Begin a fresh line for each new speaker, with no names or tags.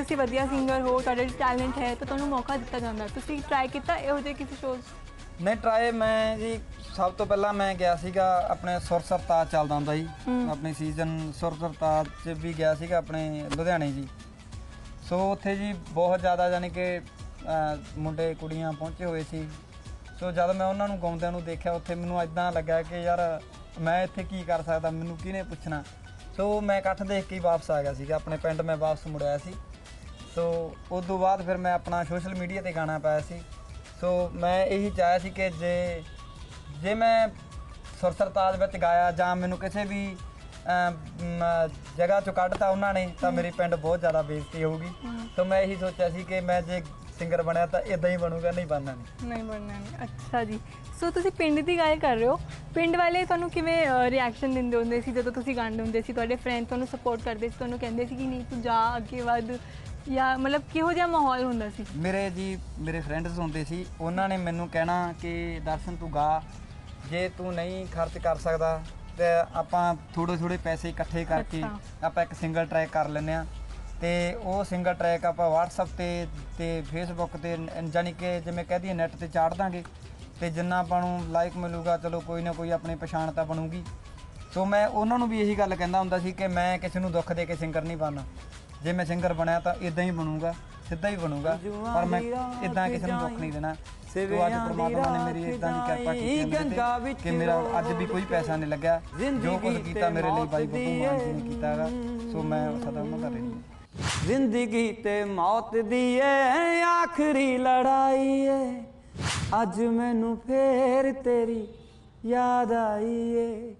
ਤੁਸੀਂ ਵਧੀਆ ਸਿੰਗਰ ਹੋ ਤੁਹਾਡੇ ਟੈਲੈਂਟ ਹੈ ਤਾਂ ਤੁਹਾਨੂੰ ਮੌਕਾ ਦਿੱਤਾ ਜਾਂਦਾ ਤੁਸੀਂ ਟਰਾਈ ਕੀਤਾ ਇਹੋ ਜਿਹੇ ਕਿਸੇ ਸ਼ੋਜ਼
ਨਹੀਂ ਟਰਾਈ ਮੈਂ ਜੀ ਸਭ ਤੋਂ ਪਹਿਲਾਂ ਮੈਂ ਗਿਆ ਸੀਗਾ ਆਪਣੇ ਸੁਰ ਸਰਤਾਜ ਚੱਲਦਾ ਹੁੰਦਾ ਜੀ। ਆਪਣੀ ਸੀਜ਼ਨ ਸੁਰ ਸਰਤਾਜ 'ਚ ਵੀ ਗਿਆ ਸੀਗਾ ਆਪਣੇ ਲੁਧਿਆਣੇ ਜੀ। ਸੋ ਉੱਥੇ ਜੀ ਬਹੁਤ ਜ਼ਿਆਦਾ ਯਾਨੀ ਕਿ ਮੁੰਡੇ ਕੁੜੀਆਂ ਪਹੁੰਚੇ ਹੋਏ ਸੀ। ਸੋ ਜਦ ਮੈਂ ਉਹਨਾਂ ਨੂੰ ਗਾਉਂਦਿਆਂ ਨੂੰ ਦੇਖਿਆ ਉੱਥੇ ਮੈਨੂੰ ਇਦਾਂ ਲੱਗਾ ਕਿ ਯਾਰ ਮੈਂ ਇੱਥੇ ਕੀ ਕਰ ਸਕਦਾ ਮੈਨੂੰ ਕਿਹਨੇ ਪੁੱਛਣਾ? ਸੋ ਮੈਂ ਇਕੱਠ ਦੇਖ ਕੇ ਹੀ ਵਾਪਸ ਆ ਗਿਆ ਸੀਗਾ। ਆਪਣੇ ਪਿੰਡ ਮੈਂ ਵਾਪਸ ਮੁੜਿਆ ਸੀ। ਸੋ ਉਸ ਤੋਂ ਬਾਅਦ ਫਿਰ ਮੈਂ ਆਪਣਾ ਸੋਸ਼ਲ ਮੀਡੀਆ ਤੇ ਗਾਣਾ ਪਾਇਆ ਸੀ। ਸੋ ਮੈਂ ਇਹੀ ਚਾਹਿਆ ਸੀ ਕਿ ਜੇ ਜੇ ਮੈਂ ਸੁਰ ਸਰਤਾਜ ਵਿੱਚ ਗਾਇਆ ਜਾਂ ਮੈਨੂੰ ਕਿਸੇ ਵੀ ਜਗ੍ਹਾ ਚੋਂ ਕੱਢਤਾ ਉਹਨਾਂ ਨੇ ਤਾਂ ਮੇਰੇ ਪਿੰਡ ਬਹੁਤ ਜ਼ਿਆਦਾ ਬੇਇੱਜ਼ਤੀ ਹੋਊਗੀ। ਸੋ ਮੈਂ ਇਹੀ ਸੋਚਿਆ ਸੀ ਕਿ ਮੈਂ ਜੇ ਸਿੰਗਰ ਬਣਿਆ ਤਾਂ ਇਦਾਂ ਹੀ ਬਣੂਗਾ ਨਹੀਂ ਬਣਨਾ ਨਹੀਂ
ਨਹੀਂ ਬਣਨਾ ਨਹੀਂ ਅੱਛਾ ਜੀ। ਸੋ ਤੁਸੀਂ ਪਿੰਡ ਦੀ ਗੱਲ ਕਰ ਰਹੇ ਹੋ। ਪਿੰਡ ਵਾਲੇ ਤੁਹਾਨੂੰ ਕਿਵੇਂ ਰਿਐਕਸ਼ਨ ਦਿੰਦੇ ਹੁੰਦੇ ਸੀ? ਜਦੋਂ ਤੁਸੀਂ ਗਾਉਂਦੇ ਹੁੰਦੇ ਸੀ ਤੁਹਾਡੇ ਫਰੈਂਡ ਤੁਹਾਨੂੰ ਸਪੋਰਟ ਕਰਦੇ ਸੀ ਤੁਹਾਨੂੰ ਕਹਿੰਦੇ ਸੀ ਕਿ ਨਹੀਂ ਤੂੰ ਜਾ ਅੱਗੇ ਵੱਧ। ਜਾਂ ਮਤਲਬ ਕਿਹੋ ਜਿਹਾ ਮਾਹੌਲ ਹੁੰਦਾ ਸੀ?
ਮੇਰੇ ਜੀ ਮੇਰੇ ਫਰੈਂਡਸ ਹੁੰਦੇ ਸੀ ਉਹਨਾਂ ਨੇ ਮੈਨੂੰ ਕਹਿਣਾ ਕਿ ਦਰਸ਼ਨ ਤੂੰ ਗਾ ਜੇ ਤੂੰ ਨਹੀਂ ਖਰਚ ਕਰ ਸਕਦਾ ਤੇ ਆਪਾਂ ਥੋੜੇ ਥੋੜੇ ਪੈਸੇ ਇਕੱਠੇ ਕਰਕੇ। ਆਪਾਂ ਇੱਕ ਸਿੰਗਲ ਟਰੈਕ ਕਰ ਲੈਂਦੇ ਆ ਤੇ ਉਹ ਸਿੰਗਲ ਟਰੈਕ ਆਪਾਂ WhatsApp ਤੇ ਤੇ Facebook ਤੇ ਨ- ਜਾਣੀ ਕਿ ਜਿਵੇਂ ਕਹਿ ਦਈਏ ਨੈਟ ਤੇ ਚਾੜ ਦਾਂਗੇ ਤੇ ਜਿੰਨਾ ਆਪਾਂ ਨੂੰ ਲਾਈਕ ਮਿਲੂਗਾ ਚਲੋ ਕੋਈ ਨਾ ਕੋਈ ਆਪਣੀ ਪਛਾਣ ਤਾਂ ਬਣੂਗੀ। ਸੋ ਮੈਂ ਉਹਨਾਂ ਨੂੰ ਵੀ ਇਹੀ ਗੱਲ ਕਹਿੰਦਾ ਹੁੰਦਾ ਸੀ ਕਿ ਮੈਂ ਕਿਸੇ ਨੂੰ ਦੁੱਖ ਦੇ ਕੇ ਸਿੰਗਰ ਨਹੀਂ ਬਣਨਾ। ਜੇ ਮੈਂ ਸਿੰਗਰ ਬਣਿਆ ਤਾਂ ਇਦਾਂ ਹੀ ਬਣੂਗਾ ਸਿੱਧਾ ਹੀ ਬਣੂਗਾ ਪਰ ਮੈਂ ਇਦਾਂ ਕਿਸੇ ਨੂੰ ਦੁੱਖ ਨਹੀਂ ਦੇਣਾ। ਸੋ ਅੱਜ ਪ੍ਰਮਾਤਮਾ ਨੇ ਮੇਰੀ ਇਦਾਂ ਦੀ ਕਿਰਪਾ ਕੀਤੀ ਹੈ ਤੇ ਕਿ ਮੇਰਾ ਅੱਜ ਵੀ ਕੋਈ ਪੈਸਾ ਨਹੀਂ ਲੱਗਿਆ। ਜੋ ਕੁਝ ਕੀਤਾ ਮੇਰੇ ਲਈ ਬਾਈ ਬੱਬੂ ਮਾਨ ਜੀ ਨੇ ਕੀਤਾ ਹੈਗਾ ਸੋ ਮੈਂ ਸਦਾ ਉਹਨਾਂ ਦਾ ਰਹਿਣੀ ਹਾਂ।
ਜ਼ਿੰਦਗੀ ਤੇ ਮੌਤ ਦੀ ਏ ਆਖਰੀ ਲੜਾਈ ਏ। ਅੱਜ ਮੈਨੂੰ ਫੇਰ ਤੇਰੀ ਯਾਦ ਆਈ ਏ।